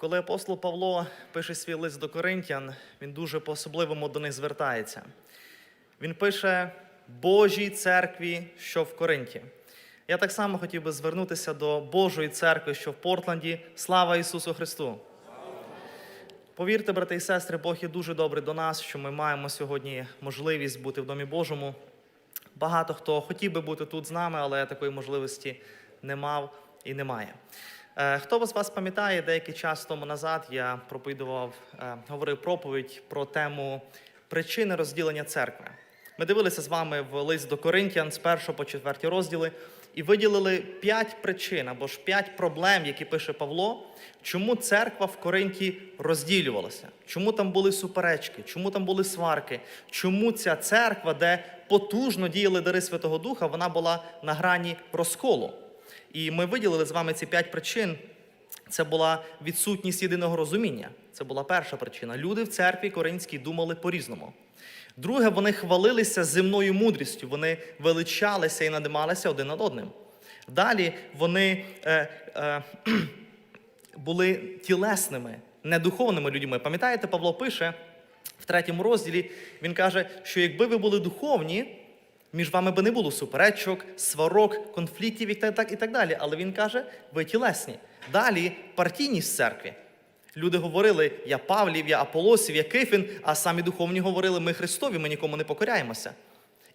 Коли апостол Павло пише свій лист до Коринтян, він дуже по-особливому до них звертається. Він пише Божій церкві, що в Коринті. Я так само хотів би звернутися до Божої церкви, що в Портленді. Слава Ісусу Христу! Повірте, брати і сестри, Бог є дуже добрий до нас, що ми маємо сьогодні можливість бути в Домі Божому. Багато хто хотів би бути тут з нами, але такої можливості не мав і немає. Е, Хто з вас пам'ятає, деякий час тому назад я проповідував, е, говорив проповідь про тему причини розділення церкви. Ми дивилися з вами в лист до Коринтян з 1 по 4 розділи і виділили п'ять причин або ж п'ять проблем, які пише Павло, чому церква в Коринті розділювалася, чому там були суперечки, чому там були сварки, чому ця церква, де потужно діяли дари Святого Духа, вона була на грані розколу. І ми виділили з вами ці п'ять причин. Це була відсутність єдиного розуміння. Це була перша причина. Люди в церкві коринській думали по-різному. Друге, вони хвалилися земною мудрістю, вони величалися і надималися один над одним. Далі вони е, е, були тілесними, недуховними людьми. Пам'ятаєте, Павло пише в третьому розділі, він каже, що якби ви були духовні, між вами би не було суперечок, сварок, конфліктів і так, і так далі. Але він каже, ви тілесні. Далі партійність в церкві. Люди говорили, я Павлів, я Аполосів, я Кифін, а самі духовні говорили, ми Христові, ми нікому не покоряємося.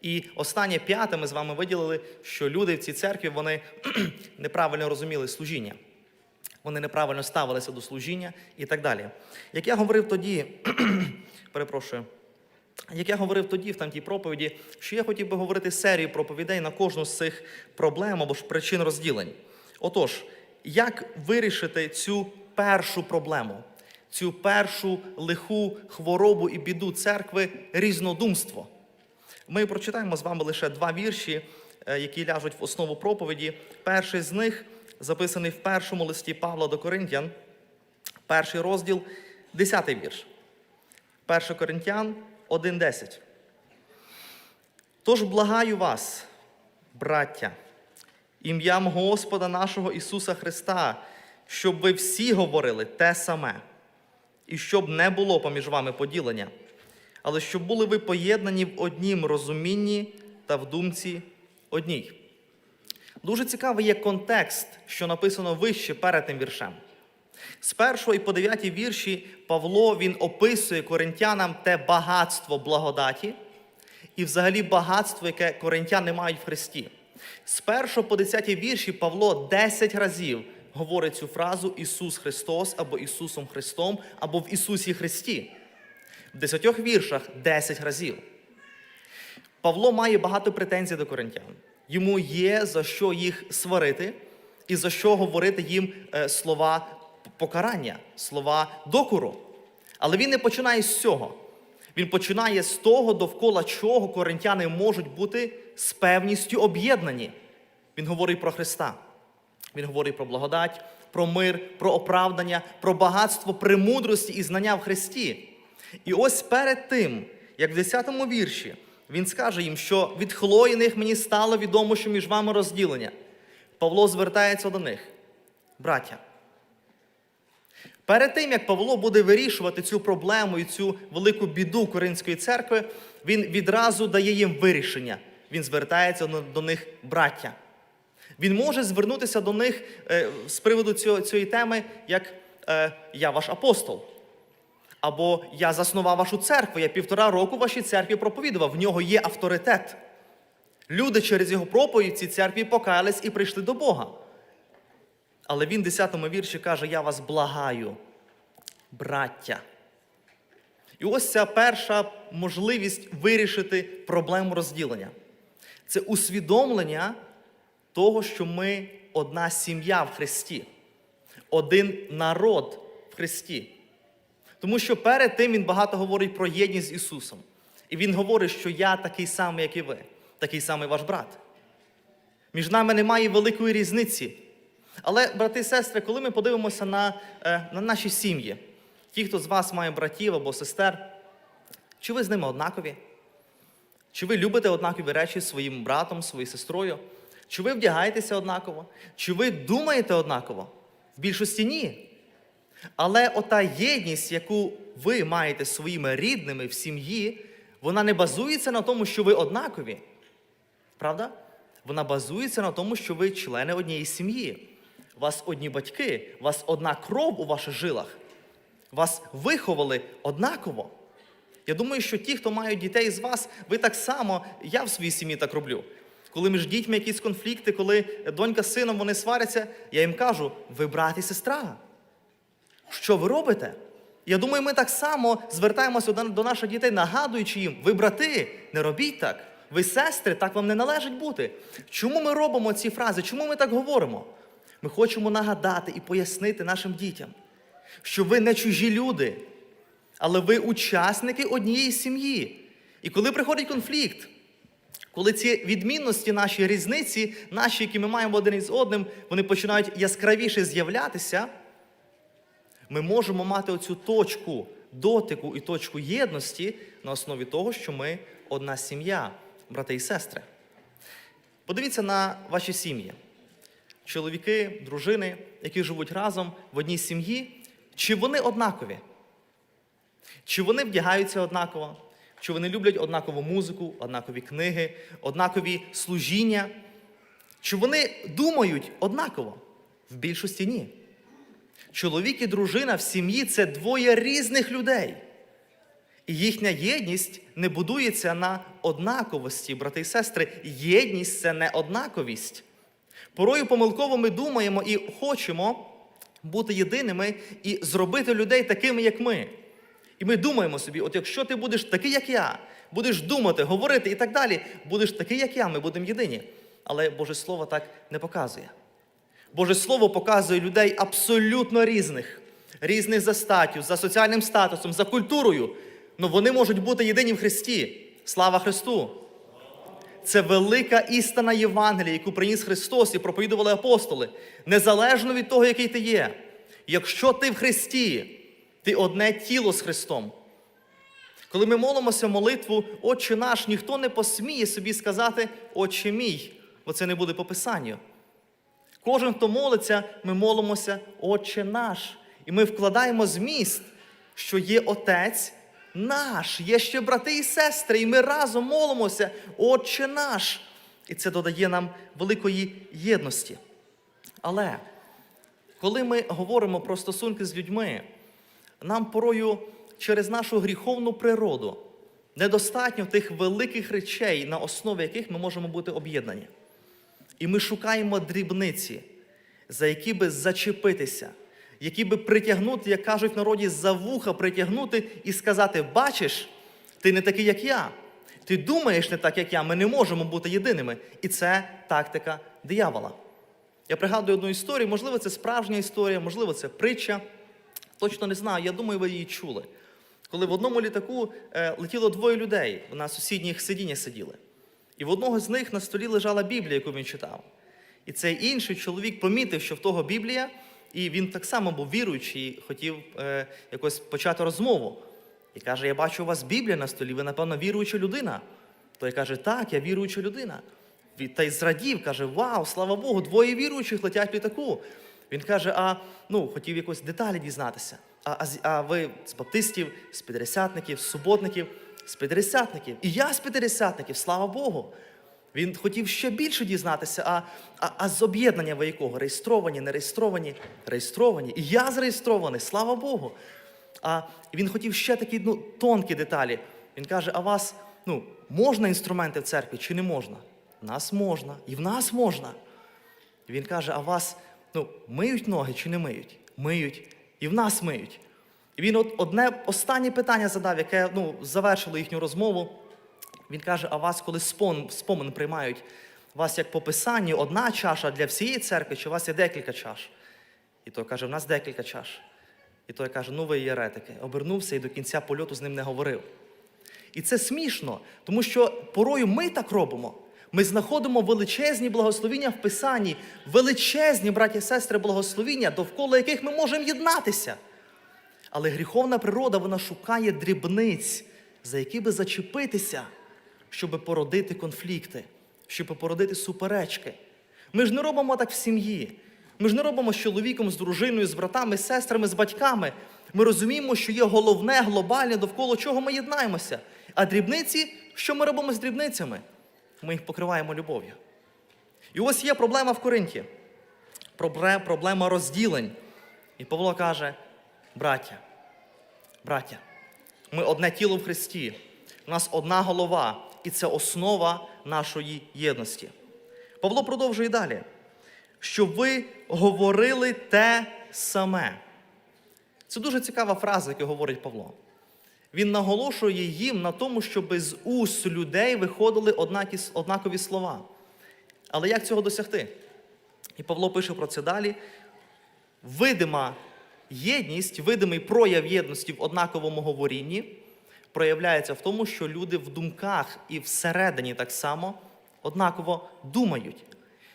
І останнє п'яте ми з вами виділили, що люди в цій церкві вони неправильно розуміли служіння. Вони неправильно ставилися до служіння і так далі. Як я говорив тоді, перепрошую, як я говорив тоді, в тамтій проповіді, що я хотів би говорити серію проповідей на кожну з цих проблем або ж причин розділень. Отож, як вирішити цю першу проблему, цю першу лиху хворобу і біду церкви різнодумство? Ми прочитаємо з вами лише два вірші, е, які ляжуть в основу проповіді. Перший з них записаний в першому листі Павла до Коринтян, перший розділ, десятий вірш. 1 Коринтян 1.10. Тож благаю вас, браття, ім'ям Господа нашого Ісуса Христа, щоб ви всі говорили те саме, і щоб не було поміж вами поділення, але щоб були ви поєднані в однім розумінні та в думці одній. Дуже цікавий є контекст, що написано вище перед тим віршем. З першого і по дев'ятій вірші Павло він описує коринтянам те багатство благодаті і взагалі багатство, яке коринтяни мають в Христі. З першого по десятій вірші Павло 10 разів говорить цю фразу Ісус Христос або Ісусом Христом, або в Ісусі Христі. В десятьох віршах 10 разів. Павло має багато претензій до коринтян. Йому є за що їх сварити і за що говорити їм е, слова покарання, слова докору. Але він не починає з цього. Він починає з того, довкола чого коринтяни можуть бути з певністю об'єднані. Він говорить про Христа. Він говорить про благодать, про мир, про оправдання, про багатство премудрості і знання в Христі. І ось перед тим, як в 10-му вірші він скаже їм, що від хлоїних мені стало відомо, що між вами розділення. Павло звертається до них. Браття. Перед тим, як Павло буде вирішувати цю проблему і цю велику біду Коринської церкви, він відразу дає їм вирішення. Він звертається до них, браття. Він може звернутися до них е, з приводу цієї теми, як е, я ваш апостол. Або я заснував вашу церкву, я півтора року вашій церкві проповідував, в нього є авторитет. Люди через його проповідь цій церкві покаялись і прийшли до Бога. Але він в 10 вірші каже: Я вас благаю, браття. І ось ця перша можливість вирішити проблему розділення. Це усвідомлення того, що ми одна сім'я в Христі, один народ в Христі. Тому що перед тим він багато говорить про єдність з Ісусом. І Він говорить, що я такий самий, як і ви, такий самий ваш брат. Між нами немає великої різниці. Але, брати і сестри, коли ми подивимося на, е, на наші сім'ї, ті, хто з вас має братів або сестер, чи ви з ними однакові? Чи ви любите однакові речі своїм братом, своєю сестрою? Чи ви вдягаєтеся однаково? Чи ви думаєте однаково? В більшості ні. Але ота єдність, яку ви маєте своїми рідними в сім'ї, вона не базується на тому, що ви однакові. Правда? Вона базується на тому, що ви члени однієї сім'ї. Вас одні батьки, вас одна кров у ваших жилах. Вас виховали однаково. Я думаю, що ті, хто мають дітей з вас, ви так само, я в своїй сім'ї так роблю. Коли між дітьми якісь конфлікти, коли донька з сином вони сваряться, я їм кажу: ви брат і сестра. Що ви робите? Я думаю, ми так само звертаємося до наших дітей, нагадуючи їм, ви брати, не робіть так. Ви сестри, так вам не належить бути. Чому ми робимо ці фрази? Чому ми так говоримо? Ми хочемо нагадати і пояснити нашим дітям, що ви не чужі люди, але ви учасники однієї сім'ї. І коли приходить конфлікт, коли ці відмінності, наші різниці, наші, які ми маємо один із одним, вони починають яскравіше з'являтися, ми можемо мати оцю точку дотику і точку єдності на основі того, що ми одна сім'я, брати і сестри. Подивіться на ваші сім'ї. Чоловіки, дружини, які живуть разом в одній сім'ї, чи вони однакові? Чи вони вдягаються однаково? Чи вони люблять однакову музику, однакові книги, однакові служіння? Чи вони думають однаково? В більшості ні. Чоловік і дружина в сім'ї це двоє різних людей. І їхня єдність не будується на однаковості, брати і сестри. Єдність це не однаковість. Порою помилково ми думаємо і хочемо бути єдиними і зробити людей такими, як ми. І ми думаємо собі, от якщо ти будеш такий, як я, будеш думати, говорити і так далі, будеш такий, як я, ми будемо єдині. Але Боже Слово так не показує. Боже Слово показує людей абсолютно різних, різних за статтю, за соціальним статусом, за культурою. але вони можуть бути єдині в Христі. Слава Христу! Це велика істина Євангелія, яку приніс Христос і проповідували апостоли, незалежно від того, який ти є. Якщо ти в Христі, ти одне тіло з Христом. Коли ми молимося молитву, Отче наш, ніхто не посміє собі сказати Отче мій, бо це не буде по Писанню. Кожен, хто молиться, ми молимося, Отче наш. І ми вкладаємо зміст, що є Отець наш, є ще брати і сестри, і ми разом молимося, Отче наш. І це додає нам великої єдності. Але коли ми говоримо про стосунки з людьми, нам порою через нашу гріховну природу недостатньо тих великих речей, на основі яких ми можемо бути об'єднані. І ми шукаємо дрібниці, за які би зачепитися, які би притягнути, як кажуть в народі, за вуха притягнути і сказати: бачиш, ти не такий, як я. Ти думаєш не так, як я, ми не можемо бути єдиними. І це тактика диявола. Я пригадую одну історію, можливо, це справжня історія, можливо, це притча. Точно не знаю, я думаю, ви її чули. Коли в одному літаку е, летіло двоє людей, на сусідніх сидіннях сиділи. І в одного з них на столі лежала Біблія, яку він читав. І цей інший чоловік помітив, що в того Біблія, і він так само був віруючий, і хотів е, якось почати розмову. І каже: Я бачу, у вас Біблія на столі, ви, напевно, віруюча людина. Той каже, так, я віруюча людина. Та й зрадів, каже, вау, слава Богу, двоє віруючих летять в літаку. Він каже, а ну, хотів якось деталі дізнатися. А, а, а ви з баптистів, з підресятників, з суботників, з підресятників. І я з підресятників, слава Богу. Він хотів ще більше дізнатися, а, а, а з об'єднання ви якого? Реєстровані, не реєстровані, реєстровані. І я зареєстрований, слава Богу. А він хотів ще такі ну, тонкі деталі. Він каже: а вас ну, можна інструменти в церкві чи не можна? В нас можна, і в нас можна. Він каже: а вас ну, миють ноги чи не миють? Миють, і в нас миють. І він от одне останнє питання задав, яке ну, завершило їхню розмову. Він каже: а вас, коли спон, спомин приймають, вас як по писанню одна чаша для всієї церкви, чи у вас є декілька чаш? І той каже, в нас декілька чаш. І той каже, ну ви єретики. Обернувся і до кінця польоту з ним не говорив. І це смішно, тому що порою ми так робимо. Ми знаходимо величезні благословіння в Писанні, величезні, браті і сестри, благословіння, довкола яких ми можемо єднатися. Але гріховна природа вона шукає дрібниць, за які би зачепитися, щоб породити конфлікти, щоб породити суперечки. Ми ж не робимо так в сім'ї. Ми ж не робимо з чоловіком, з дружиною, з братами, з сестрами, з батьками. Ми розуміємо, що є головне, глобальне, довкола чого ми єднаємося. А дрібниці, що ми робимо з дрібницями? Ми їх покриваємо любов'ю. І ось є проблема в Коринті. Проблема розділень. І Павло каже: браття, браття, ми одне тіло в Христі, у нас одна голова, і це основа нашої єдності. Павло продовжує далі, щоб ви говорили те саме. Це дуже цікава фраза, яку говорить Павло. Він наголошує їм на тому, щоб з уст людей виходили однакові слова. Але як цього досягти? І Павло пише про це далі. Видима єдність, видимий прояв єдності в однаковому говорінні проявляється в тому, що люди в думках і всередині так само однаково думають.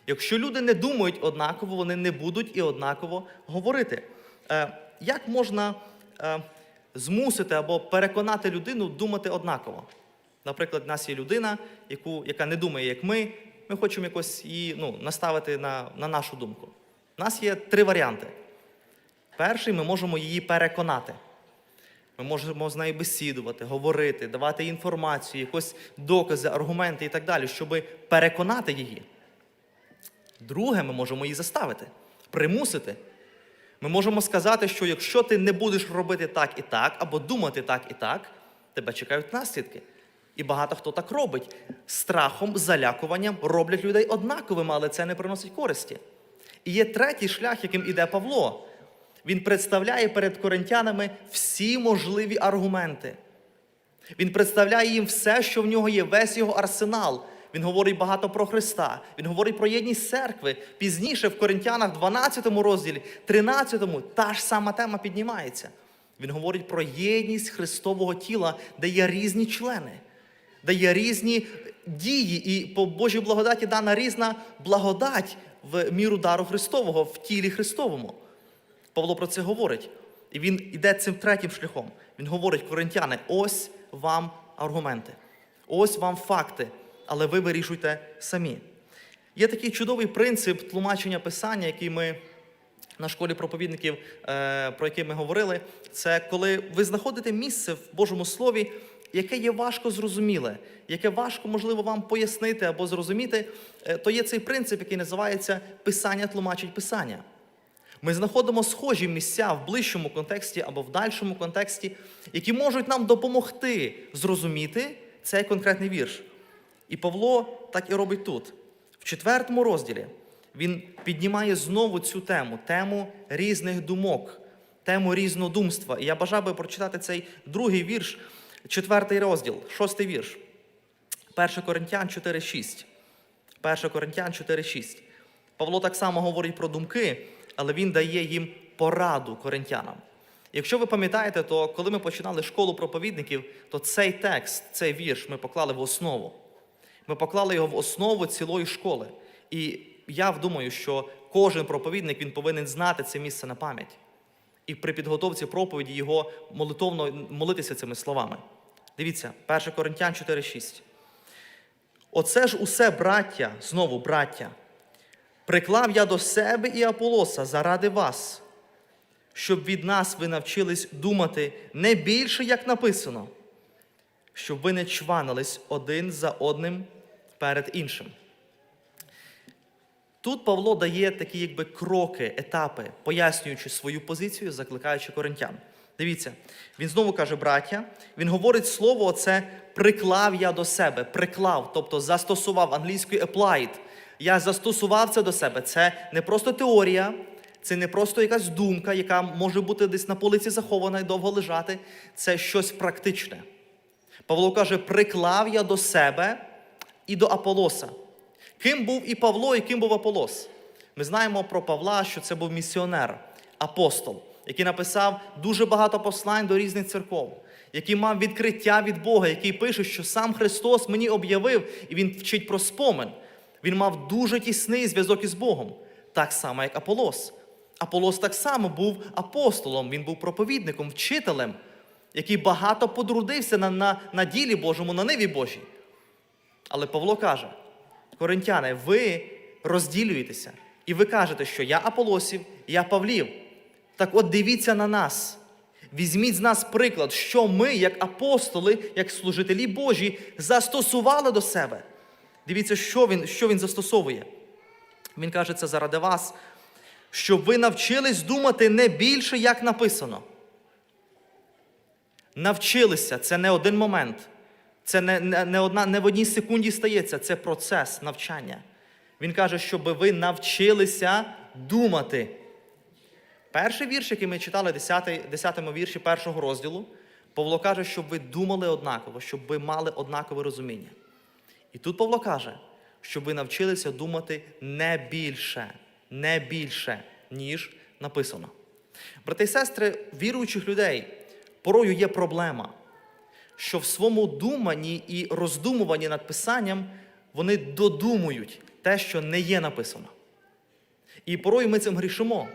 Якщо люди не думають однаково, вони не будуть і однаково говорити. Е, як можна е, змусити або переконати людину думати однаково? Наприклад, в нас є людина, яку, яка не думає, як ми, ми хочемо якось її ну, наставити на, на нашу думку. У нас є три варіанти. Перший, ми можемо її переконати. Ми можемо з нею бесідувати, говорити, давати інформацію, якось докази, аргументи і так далі, щоб переконати її. Друге, ми можемо її заставити, примусити. Ми можемо сказати, що якщо ти не будеш робити так і так, або думати так і так, тебе чекають наслідки. І багато хто так робить. Страхом, залякуванням роблять людей однаковими, але це не приносить користі. І є третій шлях, яким іде Павло. Він представляє перед коринтянами всі можливі аргументи. Він представляє їм все, що в нього є, весь його арсенал. Він говорить багато про Христа. Він говорить про єдність церкви. Пізніше в Коринтянах, 12 розділі, 13, та ж сама тема піднімається. Він говорить про єдність Христового тіла, де є різні члени, де є різні дії, і по Божій благодаті дана різна благодать в міру дару Христового, в тілі Христовому. Павло про це говорить. І він іде цим третім шляхом. Він говорить, коринтяни, ось вам аргументи, ось вам факти, але ви вирішуйте самі. Є такий чудовий принцип тлумачення писання, який ми на школі проповідників, е, про який ми говорили. Це коли ви знаходите місце в Божому Слові, яке є важко зрозуміле, яке важко, можливо, вам пояснити або зрозуміти, е, то є цей принцип, який називається Писання тлумачить Писання. Ми знаходимо схожі місця в ближчому контексті або в дальшому контексті, які можуть нам допомогти зрозуміти цей конкретний вірш. І Павло так і робить тут. В четвертому розділі він піднімає знову цю тему, тему різних думок, тему різнодумства. І я бажав би прочитати цей другий вірш, четвертий розділ, шостий вірш. 1 Коринтян 4,6. 1 Коринтян 4,6. Павло так само говорить про думки, але він дає їм пораду коринтянам. Якщо ви пам'ятаєте, то коли ми починали школу проповідників, то цей текст, цей вірш ми поклали в основу. Ми поклали його в основу цілої школи. І я думаю, що кожен проповідник він повинен знати це місце на пам'ять. І при підготовці проповіді його молитовно молитися цими словами. Дивіться, 1 Коринтян 4,6. Оце ж усе, браття, знову браття, приклав я до себе і Аполоса заради вас, щоб від нас ви навчились думати не більше, як написано, щоб ви не чванились один за одним перед іншим. Тут Павло дає такі якби кроки, етапи, пояснюючи свою позицію, закликаючи коринтян. Дивіться, він знову каже, браття, він говорить слово оце приклав я до себе, приклав, тобто застосував англійською applied. Я застосував це до себе. Це не просто теорія, це не просто якась думка, яка може бути десь на полиці захована і довго лежати. Це щось практичне. Павло каже, приклав я до себе і до Аполоса. Ким був і Павло, і ким був Аполос? Ми знаємо про Павла, що це був місіонер, апостол, який написав дуже багато послань до різних церков, який мав відкриття від Бога, який пише, що сам Христос мені об'явив, і він вчить про спомин. Він мав дуже тісний зв'язок із Богом, так само, як Аполос. Аполос так само був апостолом, він був проповідником, вчителем, який багато подрудився на, на, на ділі Божому, на ниві Божій. Але Павло каже: Коринтяни, ви розділюєтеся. І ви кажете, що я Аполосів, я Павлів. Так от дивіться на нас. Візьміть з нас приклад, що ми, як апостоли, як служителі Божі, застосували до себе. Дивіться, що він, що він застосовує. Він каже це заради вас, щоб ви навчились думати не більше, як написано. Навчилися це не один момент. Це не, не, не, одна, не в одній секунді стається, це процес навчання. Він каже, щоб ви навчилися думати. Перший вірш, який ми читали, 10, 10 вірші першого розділу, Павло каже, щоб ви думали однаково, щоб ви мали однакове розуміння. І тут Павло каже, щоб ви навчилися думати не більше, не більше, ніж написано. Брати і сестри, віруючих людей порою є проблема, що в своєму думанні і роздумуванні над писанням вони додумують те, що не є написано. І порою ми цим грішимо.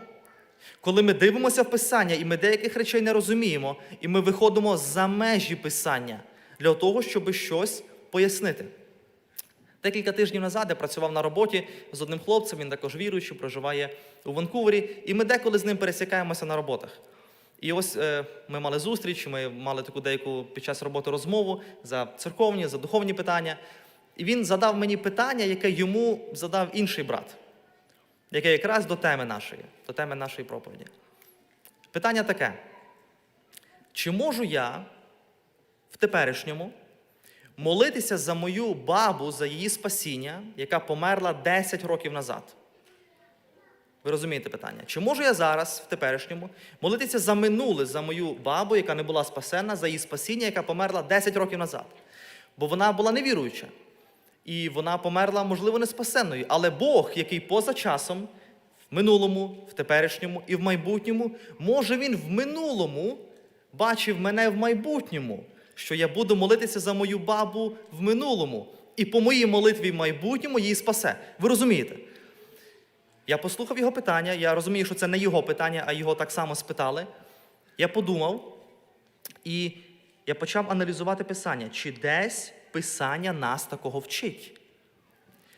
Коли ми дивимося в Писання, і ми деяких речей не розуміємо, і ми виходимо за межі Писання для того, щоб щось пояснити. Декілька тижнів назад я працював на роботі з одним хлопцем, він також віруючий, проживає у Ванкувері, і ми деколи з ним пересікаємося на роботах. І ось е, ми мали зустріч, ми мали таку деяку під час роботи розмову за церковні, за духовні питання. І він задав мені питання, яке йому задав інший брат, яке якраз до теми нашої, до теми нашої проповіді. Питання таке: чи можу я в теперішньому молитися за мою бабу, за її спасіння, яка померла 10 років назад? Ви розумієте питання? Чи можу я зараз, в теперішньому, молитися за минуле, за мою бабу, яка не була спасена, за її спасіння, яка померла 10 років назад? Бо вона була невіруюча. І вона померла, можливо, не спасенною. Але Бог, який поза часом, в минулому, в теперішньому і в майбутньому, може він в минулому бачив мене в майбутньому, що я буду молитися за мою бабу в минулому. І по моїй молитві в майбутньому її спасе. Ви розумієте? Я послухав його питання, я розумію, що це не його питання, а його так само спитали. Я подумав, і я почав аналізувати писання, чи десь писання нас такого вчить.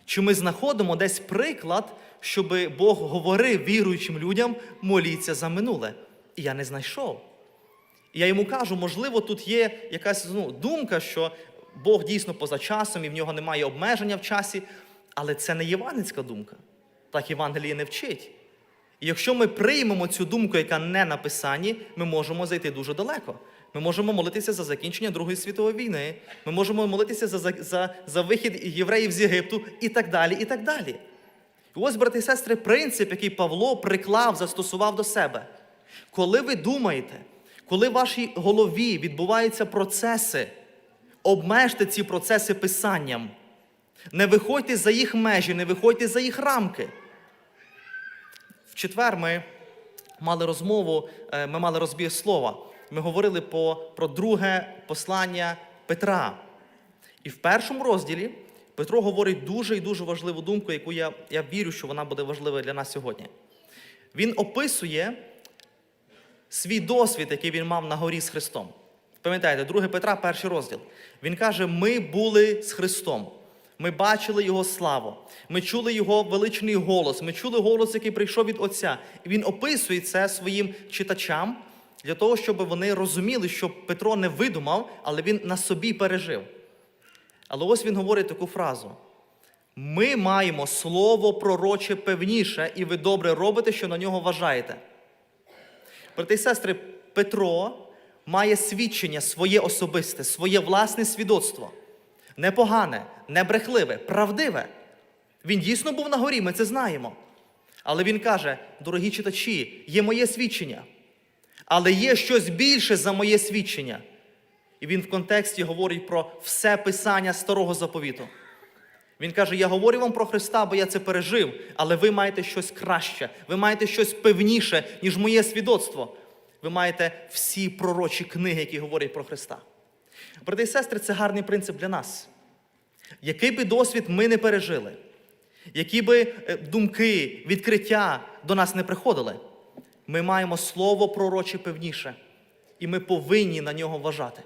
Чи ми знаходимо десь приклад, щоб Бог говорив віруючим людям, моліться за минуле. І я не знайшов. І я йому кажу, можливо, тут є якась ну, думка, що Бог дійсно поза часом і в нього немає обмеження в часі, але це не євангельська думка. Так Євангеліє не вчить. І якщо ми приймемо цю думку, яка не на Писанні, ми можемо зайти дуже далеко. Ми можемо молитися за закінчення Другої світової війни, ми можемо молитися за, за, за, вихід євреїв з Єгипту і так далі. І так далі. І ось, брати і сестри, принцип, який Павло приклав, застосував до себе. Коли ви думаєте, коли в вашій голові відбуваються процеси, обмежте ці процеси писанням. Не виходьте за їх межі, не виходьте за їх рамки. В четвер ми мали розмову, е, ми мали розбір слова. Ми говорили по, про друге послання Петра. І в першому розділі Петро говорить дуже і дуже важливу думку, яку я, я вірю, що вона буде важливою для нас сьогодні. Він описує свій досвід, який він мав на горі з Христом. Пам'ятаєте, 2 Петра, перший розділ. Він каже: ми були з Христом. Ми бачили Його славу, ми чули Його величний голос, ми чули голос, який прийшов від Отця. І він описує це своїм читачам для того, щоб вони розуміли, що Петро не видумав, але він на собі пережив. Але ось він говорить таку фразу: ми маємо слово пророче певніше, і ви добре робите, що на нього вважаєте. Брати і сестри, Петро має свідчення своє особисте, своє власне свідоцтво. Непогане, не брехливе, правдиве. Він дійсно був на горі, ми це знаємо. Але він каже: дорогі читачі, є моє свідчення, але є щось більше за моє свідчення. І він в контексті говорить про все писання старого заповіту. Він каже: Я говорю вам про Христа, бо я це пережив, але ви маєте щось краще, ви маєте щось певніше, ніж моє свідоцтво. Ви маєте всі пророчі книги, які говорять про Христа. Брати і сестри, це гарний принцип для нас. Який би досвід ми не пережили, які би е, думки, відкриття до нас не приходили, ми маємо слово пророче певніше, і ми повинні на нього вважати.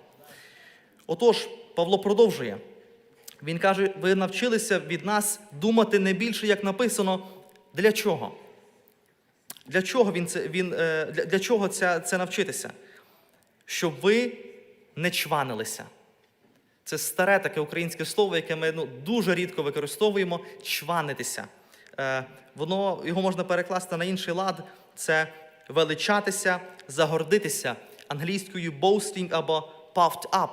Отож, Павло продовжує. Він каже: ви навчилися від нас думати не більше, як написано, Для чого? Для чого він це, він, е, для, чого це, це навчитися? Щоб ви не чванилися. Це старе таке українське слово, яке ми ну, дуже рідко використовуємо чванитися. Е, воно, його можна перекласти на інший лад. Це величатися, загордитися англійською boasting або puffed up.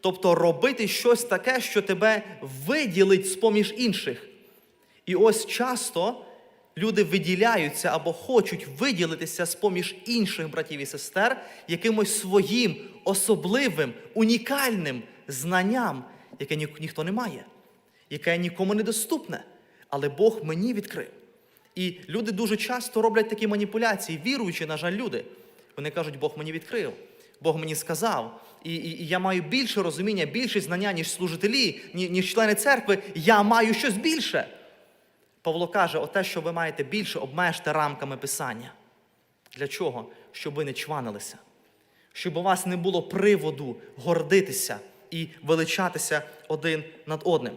Тобто робити щось таке, що тебе виділить з-поміж інших. І ось часто люди виділяються або хочуть виділитися з-поміж інших братів і сестер якимось своїм особливим, унікальним знанням, яке ні- ніхто не має, яке нікому не доступне, але Бог мені відкрив. І люди дуже часто роблять такі маніпуляції, віруючи, на жаль, люди. Вони кажуть, Бог мені відкрив, Бог мені сказав. І, і, і я маю більше розуміння, більше знання, ніж служителі, ні- ніж члени церкви. Я маю щось більше. Павло каже, оте, що ви маєте більше, обмежте рамками Писання. Для чого? Щоб ви не чванилися, щоб у вас не було приводу гордитися і величатися один над одним.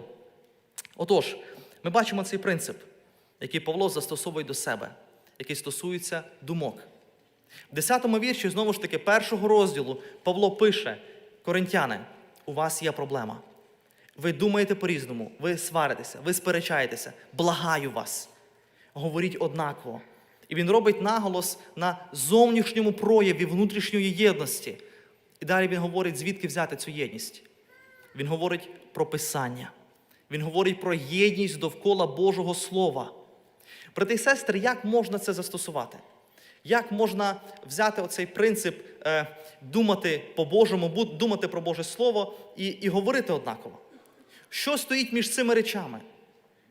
Отож, ми бачимо цей принцип, який Павло застосовує до себе, який стосується думок. В 10-му вірші, знову ж таки, першого розділу Павло пише: Коринтяни, у вас є проблема. Ви думаєте по-різному, ви сваритеся, ви сперечаєтеся. Благаю вас. Говоріть однаково. І він робить наголос на зовнішньому прояві внутрішньої єдності. І далі він говорить, звідки взяти цю єдність. Він говорить про Писання. Він говорить про єдність довкола Божого Слова. Брати і сестри, як можна це застосувати? Як можна взяти оцей принцип е, думати по-божому, думати про Боже Слово і, і говорити однаково? Що стоїть між цими речами?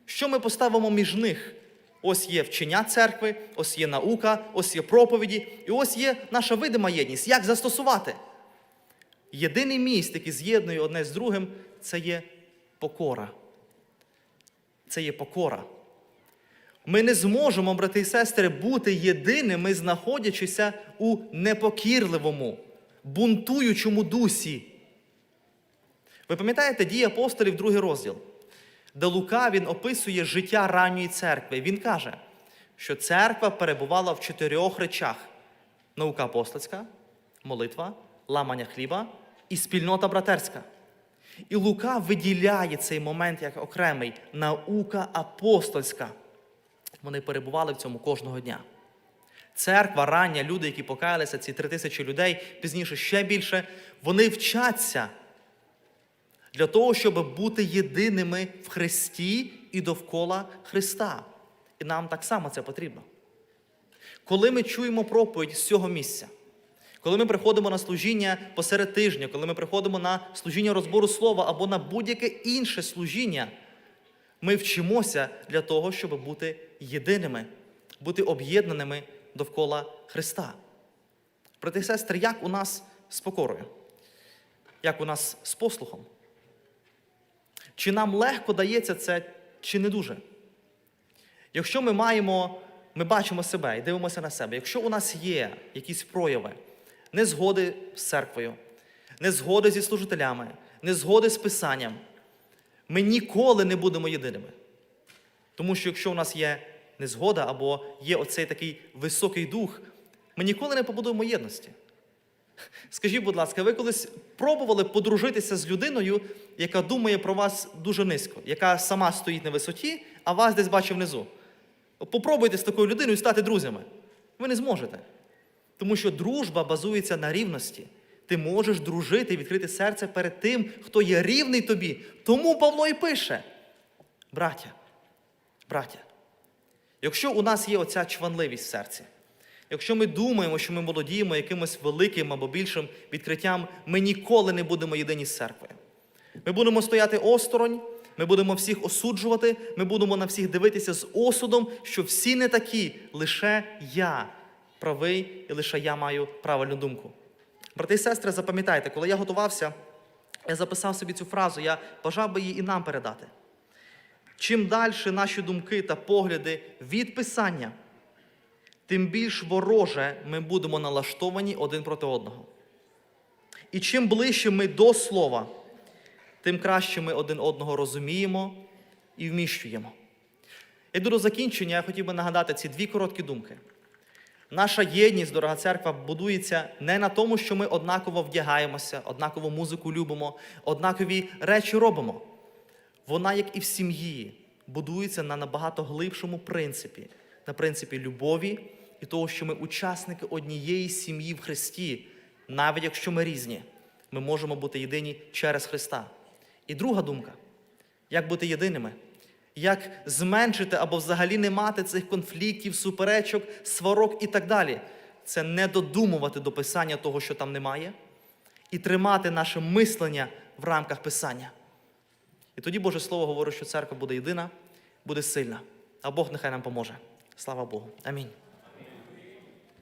Що ми поставимо між них? Ось є вчення церкви, ось є наука, ось є проповіді, і ось є наша видима єдність. Як застосувати? Єдиний міст, який з'єднує одне з другим, це є покора. Це є покора. Ми не зможемо, брати і сестри, бути єдиними, знаходячися у непокірливому, бунтуючому дусі. Ви пам'ятаєте дії апостолів, другий розділ, де Лука він описує життя ранньої церкви. Він каже, що церква перебувала в чотирьох речах: наука апостольська, молитва, ламання хліба і спільнота братерська. І Лука виділяє цей момент як окремий наука апостольська. Вони перебували в цьому кожного дня. Церква, рання, люди, які покаялися, ці три тисячі людей, пізніше ще більше, вони вчаться для того, щоб бути єдиними в Христі і довкола Христа. І нам так само це потрібно. Коли ми чуємо проповідь з цього місця, коли ми приходимо на служіння посеред тижня, коли ми приходимо на служіння розбору слова або на будь-яке інше служіння, ми вчимося для того, щоб бути єдиними, бути об'єднаними довкола Христа. І сестри, як у нас з покорою? Як у нас з послухом? Чи нам легко дається це, чи не дуже? Якщо ми маємо, ми бачимо себе і дивимося на себе, якщо у нас є якісь прояви незгоди з церквою, незгоди зі служителями, незгоди з писанням, ми ніколи не будемо єдиними. Тому що якщо у нас є незгода або є оцей такий високий дух, ми ніколи не побудуємо єдності. Скажіть, будь ласка, ви колись пробували подружитися з людиною, яка думає про вас дуже низько, яка сама стоїть на висоті, а вас десь бачить внизу? Попробуйте з такою людиною стати друзями. Ви не зможете. Тому що дружба базується на рівності. Ти можеш дружити відкрити серце перед тим, хто є рівний тобі. Тому Павло і пише: браття, браття, якщо у нас є оця чванливість в серці, якщо ми думаємо, що ми володіємо якимось великим або більшим відкриттям, ми ніколи не будемо єдині з церквою. Ми будемо стояти осторонь, ми будемо всіх осуджувати, ми будемо на всіх дивитися з осудом, що всі не такі, лише я правий і лише я маю правильну думку. Брати і сестри, запам'ятайте, коли я готувався, я записав собі цю фразу, я бажав би її і нам передати. Чим далі наші думки та погляди від Писання, тим більш вороже ми будемо налаштовані один проти одного. І чим ближче ми до Слова, тим краще ми один одного розуміємо і вміщуємо. Йду до закінчення, я хотів би нагадати ці дві короткі думки. Наша єдність, дорога церква, будується не на тому, що ми однаково вдягаємося, однаково музику любимо, однакові речі робимо. Вона, як і в сім'ї, будується на набагато глибшому принципі, на принципі любові і того, що ми учасники однієї сім'ї в Христі, навіть якщо ми різні, ми можемо бути єдині через Христа. І друга думка як бути єдиними, як зменшити або взагалі не мати цих конфліктів, суперечок, сварок і так далі. Це не додумувати до писання того, що там немає, і тримати наше мислення в рамках писання. І тоді Боже Слово говорить, що церква буде єдина, буде сильна, а Бог нехай нам поможе. Слава Богу. Амінь.